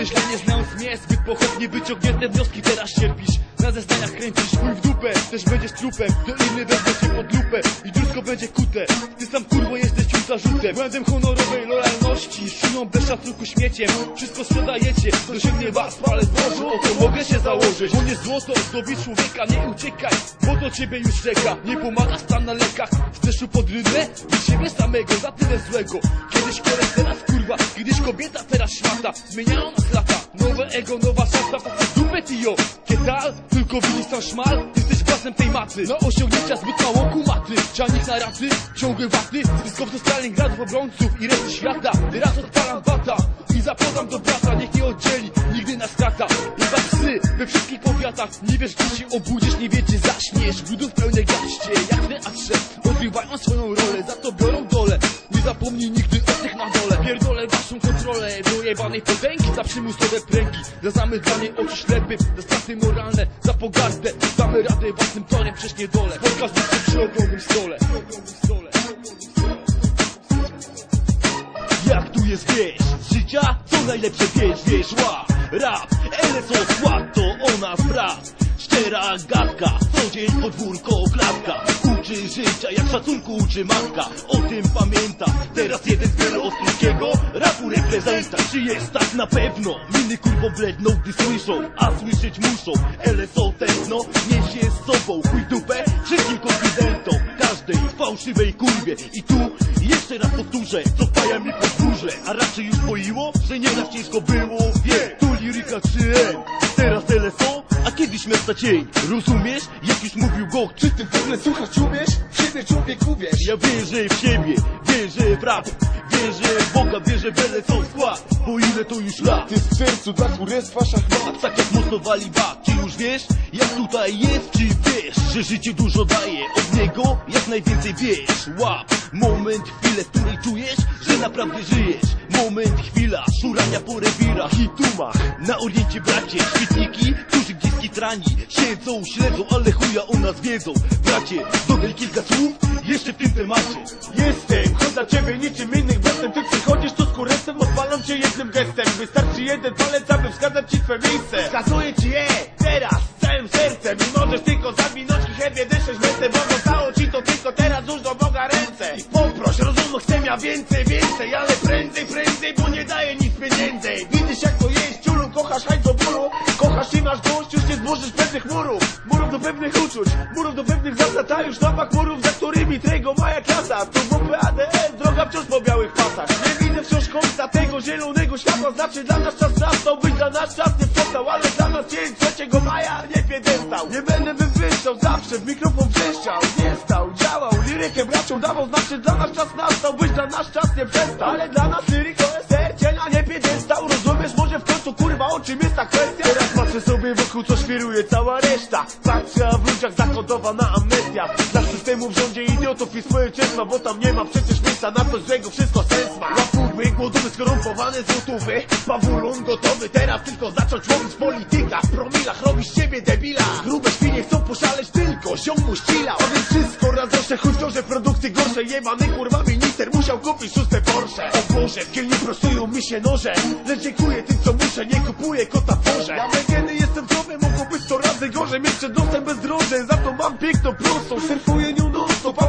Omyślenie znając mnie Zbyt pochopnie wyciągnięte wnioski teraz cierpisz. Na zeznaniach kręcisz chuj w dupę Też będziesz trupem. To inny wezmę cię pod lupę I drusko będzie kute. Ty sam kurwo jesteś już zarzutem. Błędem honorowej lojalności Szyną bez szacunku śmieciem. Wszystko sprzedajecie Dosięgnie was palec Boże O to mogę się założyć. Bo nie złoto zdobi człowieka Nie uciekaj Bo to ciebie już czeka. Nie pomaga stan na lekach. Chcesz pod rynę? I siebie samego Za tyle złego. Kiedyś korek, teraz kurwa Kiedyś kobieta, teraz świata Zmieniają nas lata Nowe ego, nowa szata Dupę tio Kietal? Tylko widzisz sam szmal? Jesteś własem tej maty. Na osiągnięcia zbyt mało kumaty. Czarnik na raty, ciągłe waty. Wyskowców Stalingradów, obrońców i reszty świata. Teraz odpalam bata i zapodam do brata. Niech nie oddzieli, nigdy nas krata Chyba psy we wszystkich powiatach. Nie wiesz gdzie się obudzisz, nie wiecie zaśniesz Brudów pełne gaście, jak teatrze Odgrywają swoją rolę, za to biorą dole. Nie zapomnij nigdy o tych na dole Pierdolę waszą kontrolę Do jebanej potęgi. Za przymusowe pręgi Za zamydlanie oczu ślepym Za straty moralne, za pogardę. Damy radę własnym torem, przecież nie dole Podcast jest przy okrągłym stole. Jak tu jest wieś z życia? Co najlepsze wiesz, wiesz, łap Rap, LSO skład to o nas brat Szczera gadka, co dzień podwórko klatka Uczy życia, jak szacunku uczy matka. O tym pamięta, teraz jeden z wielu Rapu reprezenta, czy jest tak na pewno? Miny kurwo bledną, gdy słyszą, a słyszeć muszą. LSO tętno, niesie z sobą. Chuj dupę Wszystkim konfidentom, każdej fałszywej kurwie. I tu jeszcze raz powtórzę, co paja mi podwórze A raczej już boiło, że nieraz ciężko było. Wie, tu liryka 3M, teraz LSO, a kiedyś miasta cień Rozumiesz, jak już mówił Gok Czy ty w ogóle słuchać umiesz? W siebie człowieku wiesz Ja wierzę w siebie, wierzę w rap Wierzę w Boga, wierzę w LSO skład Bo ile to już lat Ty w sercu dla kurestwa szachmat tak jak mocno wali bak, czy już wiesz, jak tutaj jest, czy wiesz, że życie dużo daje, od niego jak najwięcej wiesz, łap, moment, chwilę, w której czujesz, że naprawdę żyjesz, moment, chwila, szurania po rewirach i tumach, na oriencie bracie, świetniki, którzy gdzieś skitrani, siedzą, śledzą, ale chuja o nas wiedzą, bracie, dodaj kilka słów, jeszcze w tym temacie, Jestem, dla ciebie niczym innych bestem Ty przychodzisz tu z kuresem, odpalam cię jednym gestem. Wystarczy jeden palec, aby wskazać ci twe miejsce. Wskazuję ci je, teraz, całym sercem. I możesz tylko zawinąć i chętnie deszczeć mętę Bo zostało ci to tylko teraz. Już do Boga ręce. I poproś, rozumu chcę ja więcej, więcej. Ale prędzej, prędzej, bo nie daje nic pieniędzy. Widzisz jak to jest, ciulu, kochasz hajs do bólu. Kochasz i masz dość, już nie zburzysz pewnych murów pewnych uczuć, murów do pewnych zasad A już napak murów, za którymi tego maja klasa To grupy ADR, droga wciąż po białych pasach. Nie widzę wciąż końca tego zielonego światła Znaczy dla nas czas nastał, być dla nas czas nie przestał Ale dla nas dzień 3 maja nie piedestał. Nie będę wywyższał, zawsze w mikrofon wrzeszczał stał, lirykę braciom dawał Znaczy dla nas czas nastał, być dla nas czas nie przestał. Ale dla nas liryko SR, cienia nie piedestał Rozumiesz może w końcu kurwa o czym jest ta kwestia? Teraz patrzę sobie wokół co świruje cała reszta. Patrzę a w ludziach zakodowana amnestia. Dla systemu w rządzie idiotów i społeczeństwa Bo tam nie ma przecież miejsca na to złego wszystko sens ma Łapuły, głodowy, skorumpowane złotówy Pawulon gotowy teraz tylko zacząć łowić polityka. W promilach robisz ciebie debila. Grube świnie chcą poszaleć tylko ziomu ścila. A więc wszystko radosze, chuj to, że produkty gorsze. Jebany kurwa minister musiał kupić szóste Porsche. O Boże, w kielni prostują mi się noże. Lecz dziękuję tym co muszę, nie kupuję kota w porze Ja wegeny jestem zdrowy, mogło być sto razy gorzej Mieć przed nosem bez droże, za to mam piękną prostą. Surfuję nią non stop, a